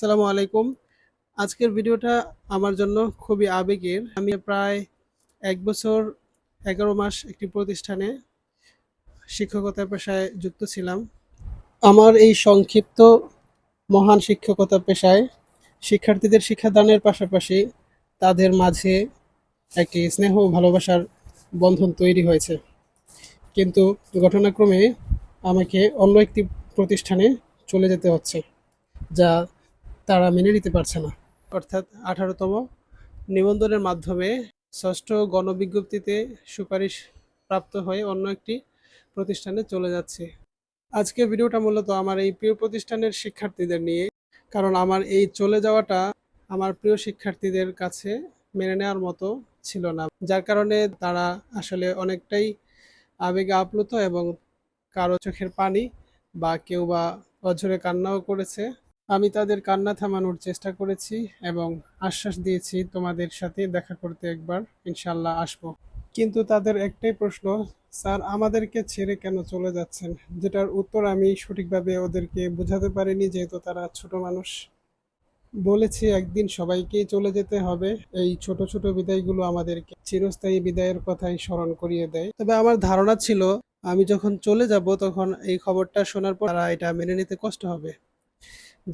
আসসালামু আলাইকুম। আজকের ভিডিওটা আমার জন্য খুবই আবেগের। আমি প্রায় এক বছর, এগারো মাস একটি প্রতিষ্ঠানে শিক্ষকতা পেশায় যুক্ত ছিলাম। আমার এই সংক্ষিপ্ত মহান শিক্ষকতা পেশায় শিক্ষার্থীদের শিক্ষাদানের পাশাপাশি তাদের মাঝে একটি স্নেহ ও ভালোবাসার বন্ধন তৈরি হয়েছে। কিন্তু ঘটনাক্রমে আমাকে অন্য একটি প্রতিষ্ঠানে চলে যেতে হচ্ছে, যা তারা মেনে নিতে পারছে না। অর্থাৎ আঠারোতম নিবন্ধনের মাধ্যমে ষষ্ঠ গণবিজ্ঞপ্তিতে সুপারিশ প্রাপ্ত হয়ে অন্য একটি প্রতিষ্ঠানে চলে যাচ্ছে। আজকের ভিডিওটা মূলত আমার এই প্রিয় প্রতিষ্ঠানের শিক্ষার্থীদের নিয়ে, কারণ আমার এই চলে যাওয়াটা আমার প্রিয় শিক্ষার্থীদের কাছে মেনে নেওয়ার মতো ছিল না, যার কারণে তারা আসলে অনেকটাই আবেগে আপ্লুত এবং কারও চোখের পানি বা কেউ বা অঝরে কান্নাও করেছে। আমি তাদের কান্না থামানোর চেষ্টা করেছি এবং আশ্বাস দিয়েছি তোমাদের সাথে দেখা করতে একবার ইনশাল্লাহ আসব। কিন্তু তাদের একটাই প্রশ্ন, স্যার, আমাদেরকে ছেড়ে কেন চলে যাচ্ছেন? যেটার উত্তর আমি সঠিকভাবে ওদেরকে বোঝাতে পারিনি, যেহেতু তারা ছোট মানুষ। বলেছি, একদিন সবাইকেই চলে যেতে হবে। এই ছোট ছোট বিদায়গুলো আমাদেরকে চিরস্থায়ী বিদায়ের কথাই স্মরণ করিয়ে দেয়। তবে আমার ধারণা ছিল, আমি যখন চলে যাব, তখন এই খবরটা শোনার পর তারা এটা মেনে নিতে কষ্ট হবে।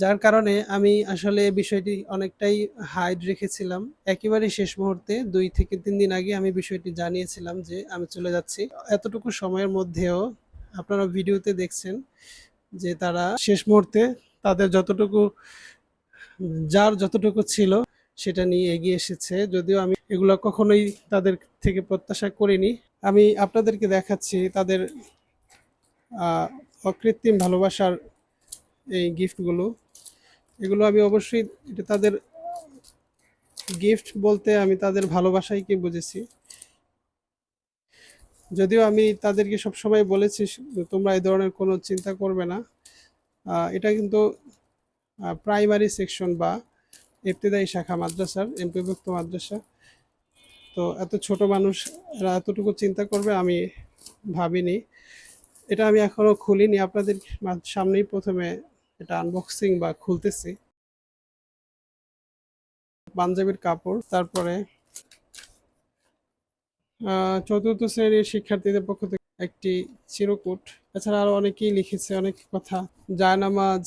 যার কারণে আমি আসলে বিষয়টি অনেকটাই হাইড রেখেছিলাম। একেবারে শেষ মুহূর্তে দুই থেকে তিন দিন আগে আমি বিষয়টি জানিয়েছিলাম যে আমি চলে যাচ্ছি। এতটুকু সময়ের মধ্যেও আপনারা ভিডিওতে দেখছেন যে তারা শেষ মুহূর্তে তাদের যতটুকু, যার যতটুকু ছিল সেটা নিয়ে এগিয়ে এসেছে। যদিও আমি এগুলো কখনোই তাদের থেকে প্রত্যাশা করিনি। আমি আপনাদেরকে দেখাচ্ছি তাদের অকৃত্রিম ভালোবাসার এই গিফটগুলো এগুলো আমি অবশ্যই এটা তাদের গিফট বলতে আমি তাদের ভালোবাসাই কি বুঝেছি। যদিও আমি তাদেরকে সবসময় বলেছি, তোমরা এই ধরনের কোনো চিন্তা করবে না। এটা কিন্তু প্রাইমারি সেকশন বা ইবতেদায়ী শাখা মাদ্রাসার, এমপিভুক্ত মাদ্রাসা। তো এত ছোট মানুষ এরা এতটুকু চিন্তা করবে আমি ভাবিনি। এটা আমি এখনও খুলিনি। আপনাদের সামনেই প্রথমে এটা আনবক্সিং বা খুলতেছি। পাঞ্জাবির কাপড়, তারপরে চতুর্থ শ্রেণির শিক্ষার্থীদের পক্ষ থেকে একটি চিরকুট। এছাড়া আরও অনেকেই লিখেছে অনেক কথা। জায়নামাজ,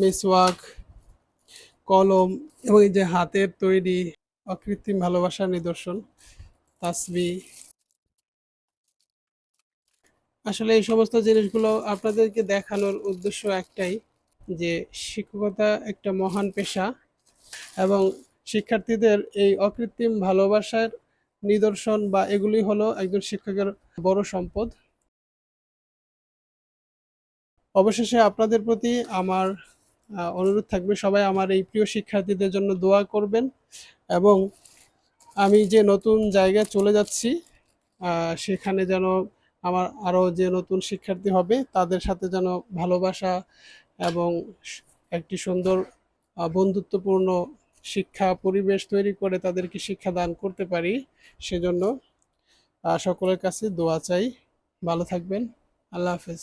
মিসওয়াক, কলম এবং এই যে হাতের তৈরি অকৃত্রিম ভালোবাসার নিদর্শন, তাসবি আসলে এই সমস্ত জিনিসগুলো আপনাদেরকে দেখানোর উদ্দেশ্য একটাই, যে শিক্ষকতা একটা মহান পেশা এবং শিক্ষার্থীদের এই অকৃত্রিম ভালোবাসার নিদর্শন বা এগুলি হলো একজন শিক্ষকের বড় সম্পদ। অবশেষে আপনাদের প্রতি আমার অনুরোধ থাকবে, সবাই আমার এই প্রিয় শিক্ষার্থীদের জন্য দোয়া করবেন এবং আমি যে নতুন জায়গায় চলে যাচ্ছি সেখানে যেন আমার আরও যে নতুন শিক্ষার্থী হবে, তাদের সাথে যেন ভালোবাসা এবং একটি সুন্দর বন্ধুত্বপূর্ণ শিক্ষা পরিবেশ তৈরি করে তাদেরকে শিক্ষা দান করতে পারি সেজন্য সকলের কাছে দোয়া চাই। ভালো থাকবেন। আল্লাহ হাফেজ।